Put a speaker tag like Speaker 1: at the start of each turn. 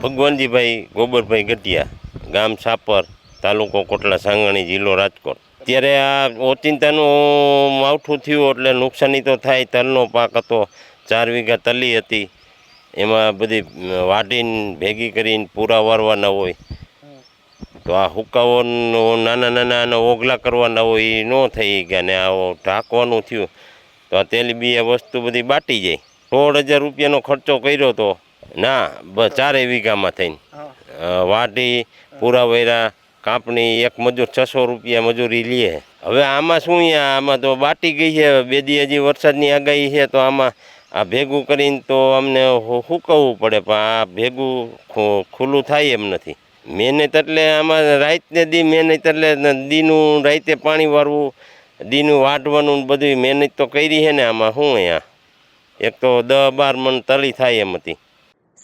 Speaker 1: ભગવાનજીભાઈ, ગોબરભાઈ ગઢિયા, ગામ સાપર, તાલુકો કોટલા, સાંગણી, જિલ્લો રાજકોટ. અત્યારે આ ઓચિંતાનું માવઠું થયું એટલે નુકસાની તો થાય, તલનો પાક હતો, ચાર વીઘા તલી હતી. એમાં બધી વાઢીને, ભેગી કરીને પૂરા વારવાના હોય. તો આ હુકાવો નાના નાના ઓગલા કરવાના હોય એ ન થઈ ગયા ને આ ઢાંકવાનું થયું. તો આ તેલી બી વસ્તુ બધી બાટી જાય. સોળ હજાર રૂપિયાનો ખર્ચો કર્યો તો ના ચારેય વીઘામાં થઈને. વાટી વાઢી પૂરા વૈરા કાપણી એક મજૂર છસો રૂપિયા મજૂરી લે. હવે આમાં શું આમાં તો બાટી ગઈ છે બે દી હજી વરસાદની આગાહી છે તો આમાં આ ભેગું કરીને તો અમને હુકવવું પડે? પણ આ ભેગું ખુલ્લું થાય એમ નથી. મહેનત એટલે આમાં રાતને દી મહેનત એટલે દીનું રાતે પાણી વારવું દીનું વાટવાનું બધું મહેનત તો કરી છે ને આમાં. શું અહીંયા? એક તો દસ બાર મણ તળી થાય એમ હતી.